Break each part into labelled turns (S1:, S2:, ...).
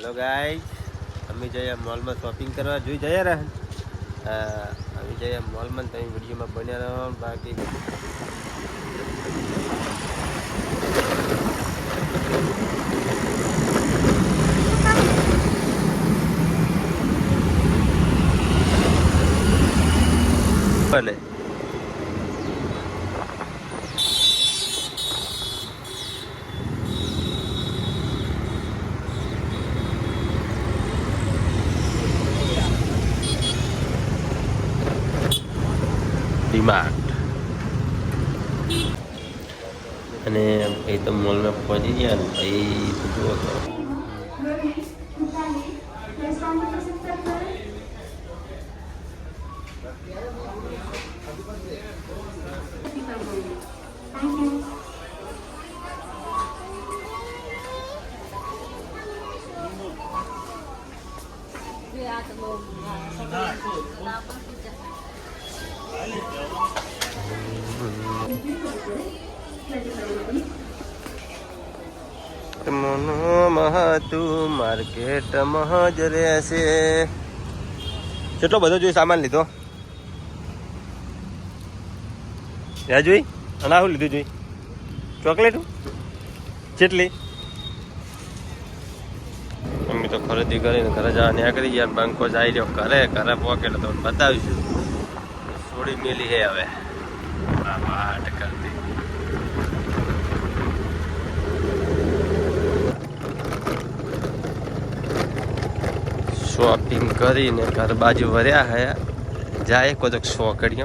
S1: Hello guys અમે જઈએ મોલમાં શોપિંગ કરવા. જોઈ જઈએ રહે અમે જઈએ મોલમાં તમે વિડીયોમાં બન્યા રહો બાકી ભલે. ડિમાન્ડ અને એ તો મોલમાં પહોંચી ગયા ને પછી જુઓ તો મનોમાં તું માર્કેટમાં જ રહેશે. કેટલો બધો જોઈ સામાન લીધો? ત્યાં જોઈ અને આવું લીધું જોઈ. ચોકલેટ? જેટલી મમ્મી તો ખરીદી કરીને ઘરે જવા ન્યા કરી ગયા બંકો જાય રહ્યો ઘરે ઘરે પોકેટ તો બતાવીશું. થોડી મેલી હે હવે. આ વાટ કરતી. શોપિંગ કરીને ઘર બાજુ વર્યા હે. જાય કોઈક શો કરીએ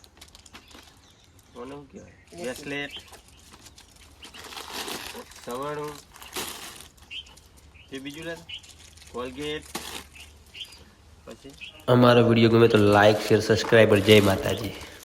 S1: કોને શું કહેવાય? બ્રેસલેટ સવણું એ બીજું લે કોલગેટ પછી?
S2: અમારો વીડિયો ગમે તો લાઈક શેર સબસ્ક્રાઈબર જય માતાજી.